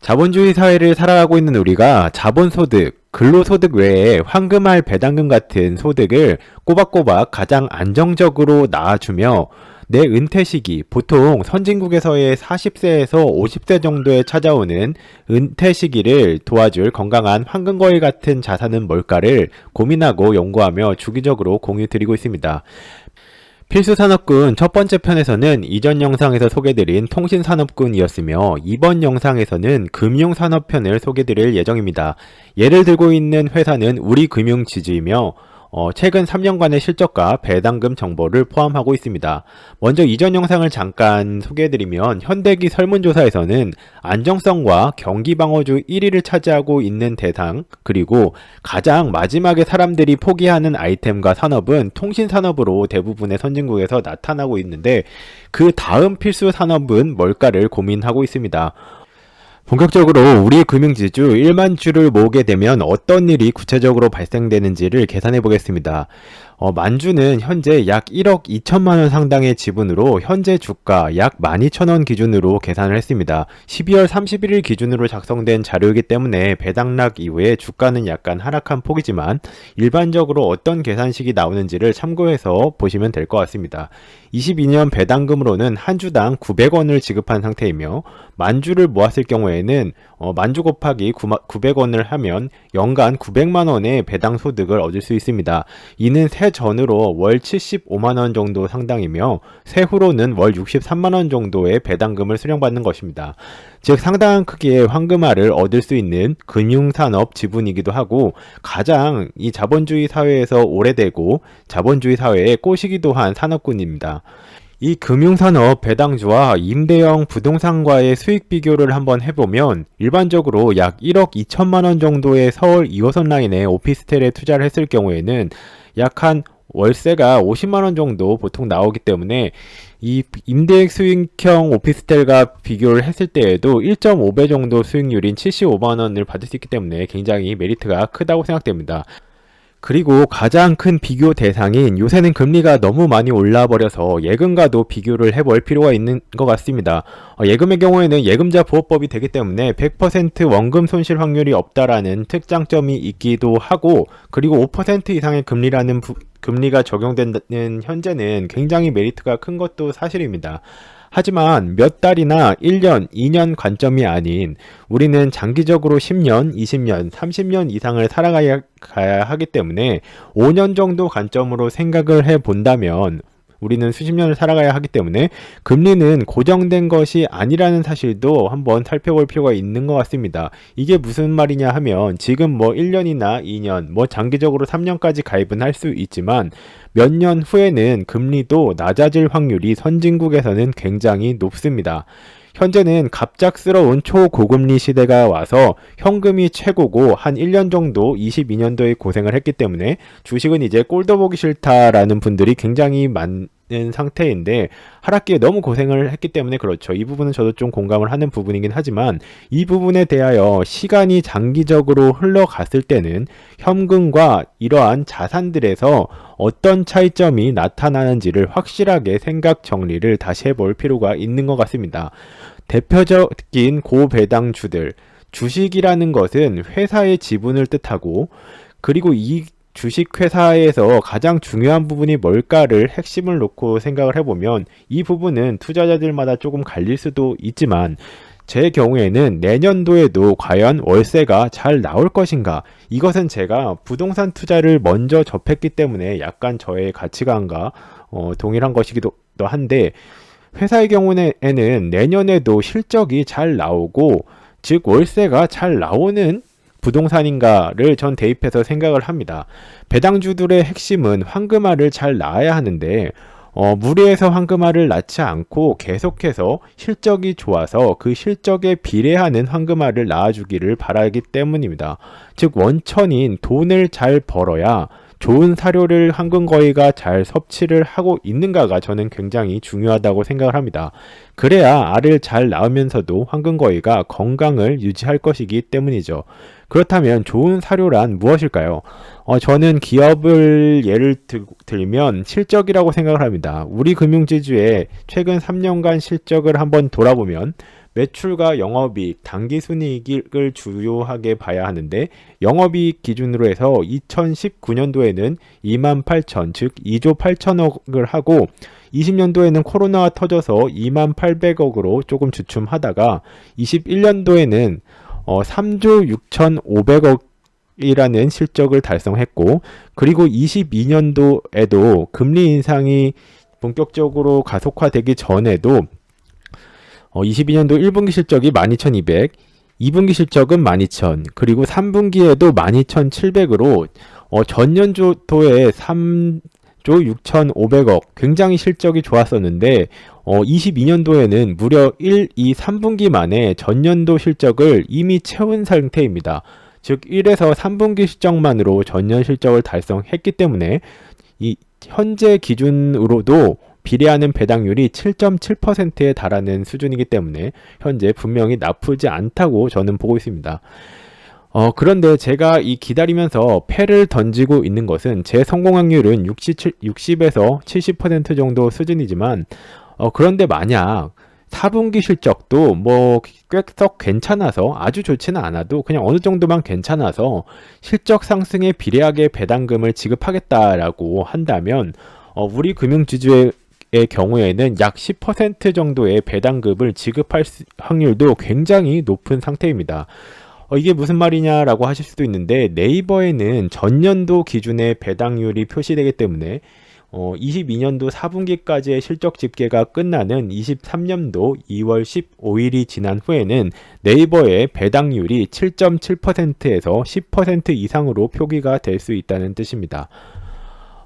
자본주의 사회를 살아가고 있는 우리가 자본소득, 근로소득 외에 황금알 배당금 같은 소득을 꼬박꼬박 가장 안정적으로 낳아주며 내 은퇴 시기, 보통 선진국에서의 40세에서 50세 정도에 찾아오는 은퇴 시기를 도와줄 건강한 황금거위 같은 자산은 뭘까를 고민하고 연구하며 주기적으로 공유 드리고 있습니다. 필수산업군 첫 번째 편에서는 이전 영상에서 소개드린 통신산업군이었으며 이번 영상에서는 금융산업편을 소개드릴 예정입니다. 예를 들고 있는 회사는 우리금융지주이며 어, 최근 3년간의 실적과 배당금 정보를 포함하고 있습니다. 먼저 이전 영상을 잠깐 소개해드리면 현대기 설문조사에서는 안정성과 경기방어주 1위를 차지하고 있는 대상 그리고 가장 마지막에 사람들이 포기하는 아이템과 산업은 통신산업으로 대부분의 선진국에서 나타나고 있는데 그 다음 필수 산업은 뭘까를 고민하고 있습니다. 본격적으로 우리 금융지주 1만 주를 모으게 되면 어떤 일이 구체적으로 발생되는지를 계산해 보겠습니다. 어, 만주는 현재 약 1억 2천만 원 상당의 지분으로 현재 주가 약 12,000원 기준으로 계산을 했습니다. 12월 31일 기준으로 작성된 자료이기 때문에 배당락 이후에 주가는 약간 하락한 폭이지만 일반적으로 어떤 계산식이 나오는지를 참고해서 보시면 될 것 같습니다. 22년 배당금으로는 한 주당 900원을 지급한 상태이며 만주를 모았을 경우에는 어, 만주 곱하기 900원을 하면 연간 900만 원의 배당 소득을 얻을 수 있습니다. 이는 세 전으로 월 75만 원 정도 상당이며 세후로는 월 63만 원 정도의 배당금을 수령받는 것입니다. 즉 상당한 크기의 황금알을 얻을 수 있는 금융산업 지분이기도 하고 가장 이 자본주의 사회에서 오래되고 자본주의 사회의 꼬시기도 한 산업군입니다. 이 금융산업 배당주와 임대형 부동산과의 수익 비교를 한번 해보면 일반적으로 약 1억 2천만 원 정도의 서울 2호선 라인에 오피스텔에 투자를 했을 경우에는 약 한 월세가 50만 원 정도 보통 나오기 때문에 이 임대액 수익형 오피스텔과 비교를 했을 때에도 1.5배 정도 수익률인 75만 원을 받을 수 있기 때문에 굉장히 메리트가 크다고 생각됩니다. 그리고 가장 큰 비교 대상인 요새는 금리가 너무 많이 올라 버려서 예금과도 비교를 해볼 필요가 있는 것 같습니다. 어, 예금의 경우에는 예금자 보호법이 되기 때문에 100% 원금 손실 확률이 없다라는 특장점이 있기도 하고 그리고 5% 이상의 금리라는 부, 금리가 적용되는 현재는 굉장히 메리트가 큰 것도 사실입니다. 하지만 몇 달이나 1년, 2년 관점이 아닌 우리는 장기적으로 10년, 20년, 30년 이상을 살아가야 하기 때문에 5년 정도 관점으로 생각을 해 본다면 우리는 수십 년을 살아가야 하기 때문에 금리는 고정된 것이 아니라는 사실도 한번 살펴볼 필요가 있는 것 같습니다. 이게 무슨 말이냐 하면 지금 뭐 1년이나 2년, 뭐 장기적으로 3년까지 가입은 할 수 있지만 몇 년 후에는 금리도 낮아질 확률이 선진국에서는 굉장히 높습니다. 현재는 갑작스러운 초고금리 시대가 와서 현금이 최고고 한 1년 정도 22년도에 고생을 했기 때문에 주식은 이제 꼴도 보기 싫다라는 분들이 굉장히 많 상태인데 하락기에 너무 고생을 했기 때문에 그렇죠. 이 부분은 저도 좀 공감을 하는 부분이긴 하지만 이 부분에 대하여 시간이 장기적으로 흘러갔을 때는 현금과 이러한 자산들에서 어떤 차이점이 나타나는지를 확실하게 생각 정리를 다시 해볼 필요가 있는 것 같습니다. 대표적인 고배당주들, 주식이라는 것은 회사의 지분을 뜻하고 그리고 이 주식회사에서 가장 중요한 부분이 뭘까를 핵심을 놓고 생각을 해보면 이 부분은 투자자들마다 조금 갈릴 수도 있지만 제 경우에는 내년도에도 과연 월세가 잘 나올 것인가? 이것은 제가 부동산 투자를 먼저 접했기 때문에 약간 저의 가치관과 어, 동일한 것이기도 한데 회사의 경우에는 내년에도 실적이 잘 나오고 즉 월세가 잘 나오는 부동산인가를 전 대입해서 생각을 합니다. 배당주들의 핵심은 황금알을 잘 낳아야 하는데 어, 무리해서 황금알을 낳지 않고 계속해서 실적이 좋아서 그 실적에 비례하는 황금알을 낳아주기를 바라기 때문입니다. 즉 원천인 돈을 잘 벌어야 좋은 사료를 황금거위가 잘 섭취를 하고 있는가가 저는 굉장히 중요하다고 생각을 합니다. 그래야 알을 잘 낳으면서도 황금거위가 건강을 유지할 것이기 때문이죠. 그렇다면 좋은 사료란 무엇일까요? 어, 저는 기업을 예를 들, 들면 실적이라고 생각을 합니다. 우리 금융지주의 최근 3년간 실적을 한번 돌아보면 매출과 영업이익, 당기순이익을 주요하게 봐야 하는데 영업이익 기준으로 해서 2019년도에는 2만 8천, 즉 2조 8천억을 하고 20년도에는 코로나가 터져서 2만 800억으로 조금 주춤하다가 21년도에는 어, 3조 6,500억 이라는 실적을 달성했고 그리고 22년도에도 금리 인상이 본격적으로 가속화되기 전에도 어, 22년도 1분기 실적이 12,200, 2분기 실적은 12,000, 그리고 3분기에도 12,700으로 어, 전년도에 3조 6,500억 굉장히 실적이 좋았었는데 어, 22년도에는 무려 1, 2, 3분기 만에 전년도 실적을 이미 채운 상태입니다. 즉 1에서 3분기 실적만으로 전년 실적을 달성했기 때문에 이 현재 기준으로도 비례하는 배당률이 7.7%에 달하는 수준이기 때문에 현재 분명히 나쁘지 않다고 저는 보고 있습니다. 어, 그런데 제가 이 기다리면서 패를 던지고 있는 것은 제 성공 확률은 67, 60에서 70% 정도 수준이지만 어, 그런데 만약 4분기 실적도 뭐 꽤썩 괜찮아서 아주 좋지는 않아도 그냥 어느 정도만 괜찮아서 실적 상승에 비례하게 배당금을 지급하겠다라고 한다면 어, 우리 금융지주의 경우에는 약 10% 정도의 배당금을 지급할 수, 확률도 굉장히 높은 상태입니다. 어, 이게 무슨 말이냐라고 하실 수도 있는데 네이버에는 전년도 기준의 배당률이 표시되기 때문에 어, 22년도 4분기까지의 실적 집계가 끝나는 23년도 2월 15일이 지난 후에는 네이버의 배당률이 7.7%에서 10% 이상으로 표기가 될 수 있다는 뜻입니다.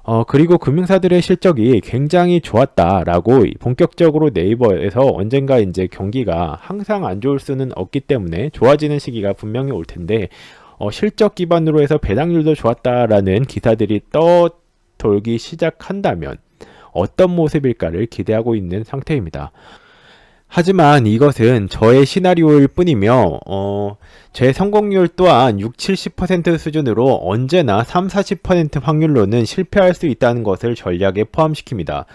어, 그리고 금융사들의 실적이 굉장히 좋았다라고 본격적으로 네이버에서 언젠가 이제 경기가 항상 안 좋을 수는 없기 때문에 좋아지는 시기가 분명히 올 텐데 어, 실적 기반으로 해서 배당률도 좋았다라는 기사들이 떠 돌기 시작한다면 어떤 모습일까를 기대하고 있는 상태입니다. 하지만 이것은 저의 시나리오일 뿐이며 어, 제 성공률 또한 6, 70% 수준으로 언제나 3, 40% 확률로는 실패할 수 있다는 것을 전략에 포함시킵니다.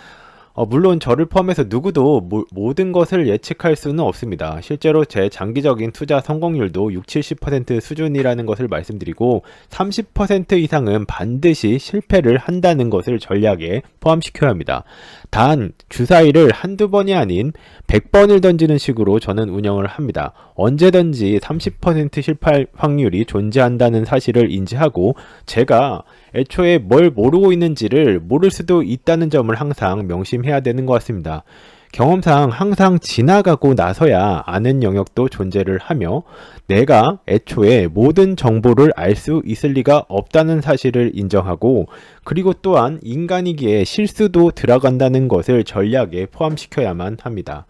어, 물론 저를 포함해서 누구도 모, 모든 것을 예측할 수는 없습니다. 실제로 제 장기적인 투자 성공률도 6, 70% 수준이라는 것을 말씀드리고 30% 이상은 반드시 실패를 한다는 것을 전략에 포함시켜야 합니다. 단 주사위를 한두 번이 아닌 100번을 던지는 식으로 저는 운영을 합니다. 언제든지 30% 실패 확률이 존재한다는 사실을 인지하고 제가 애초에 뭘 모르고 있는지를 모를 수도 있다는 점을 항상 명심해야 되는 것 같습니다. 경험상 항상 지나가고 나서야 아는 영역도 존재를 하며 내가 애초에 모든 정보를 알 수 있을 리가 없다는 사실을 인정하고 그리고 또한 인간이기에 실수도 들어간다는 것을 전략에 포함시켜야만 합니다.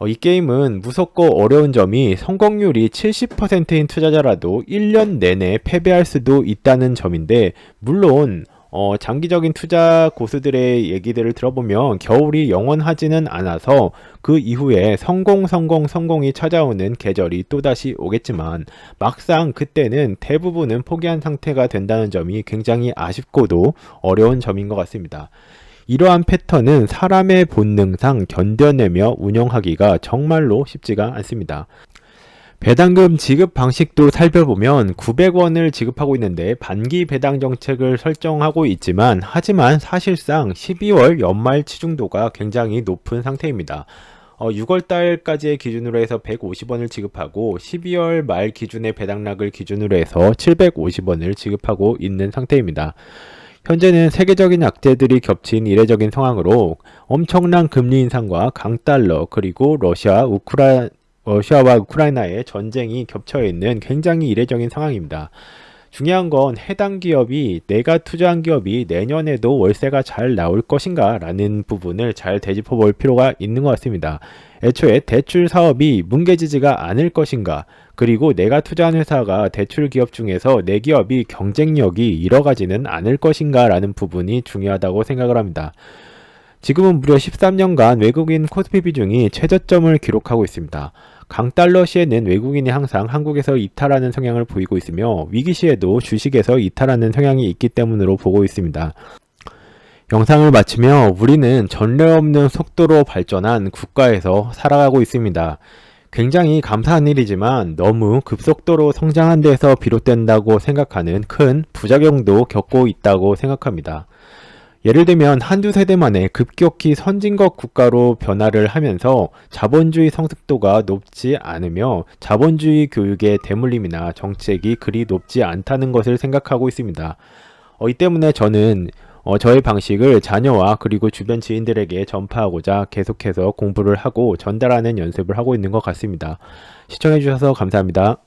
어, 이 게임은 무섭고 어려운 점이 성공률이 70%인 투자자라도 1년 내내 패배할 수도 있다는 점인데, 물론, 어, 장기적인 투자 고수들의 얘기들을 들어보면 겨울이 영원하지는 않아서 그 이후에 성공, 성공, 성공이 찾아오는 계절이 또다시 오겠지만 막상 그때는 대부분은 포기한 상태가 된다는 점이 굉장히 아쉽고도 어려운 점인 것 같습니다. 이러한 패턴은 사람의 본능상 견뎌내며 운영하기가 정말로 쉽지가 않습니다. 배당금 지급 방식도 살펴보면 900원을 지급하고 있는데 반기 배당 정책을 설정하고 있지만 하지만 사실상 12월 연말 치중도가 굉장히 높은 상태입니다. 어, 6월 달까지의 기준으로 해서 150원을 지급하고 12월 말 기준의 배당락을 기준으로 해서 750원을 지급하고 있는 상태입니다. 현재는 세계적인 악재들이 겹친 이례적인 상황으로 엄청난 금리 인상과 강달러 그리고 러시아, 우크라 러시아와 우크라이나의 전쟁이 겹쳐 있는 굉장히 이례적인 상황입니다. 중요한 건 해당 기업이 내가 투자한 기업이 내년에도 월세가 잘 나올 것인가 라는 부분을 잘 되짚어 볼 필요가 있는 것 같습니다. 애초에 대출 사업이 뭉개지지가 않을 것인가 그리고 내가 투자한 회사가 대출 기업 중에서 내 기업이 경쟁력이 잃어가지는 않을 것인가 라는 부분이 중요하다고 생각을 합니다. 지금은 무려 13년간 외국인 코스피 비중이 최저점을 기록하고 있습니다. 강달러 시에는 외국인이 항상 한국에서 이탈하는 성향을 보이고 있으며 위기 시에도 주식에서 이탈하는 성향이 있기 때문으로 보고 있습니다. 영상을 마치며 우리는 전례 없는 속도로 발전한 국가에서 살아가고 있습니다. 굉장히 감사한 일이지만 너무 급속도로 성장한 데서 비롯된다고 생각하는 큰 부작용도 겪고 있다고 생각합니다. 예를 들면 한두 세대 만에 급격히 선진국 국가로 변화를 하면서 자본주의 성숙도가 높지 않으며 자본주의 교육의 대물림이나 정책이 그리 높지 않다는 것을 생각하고 있습니다. 어, 이 때문에 저는 어, 저의 방식을 자녀와 그리고 주변 지인들에게 전파하고자 계속해서 공부를 하고 전달하는 연습을 하고 있는 것 같습니다. 시청해주셔서 감사합니다.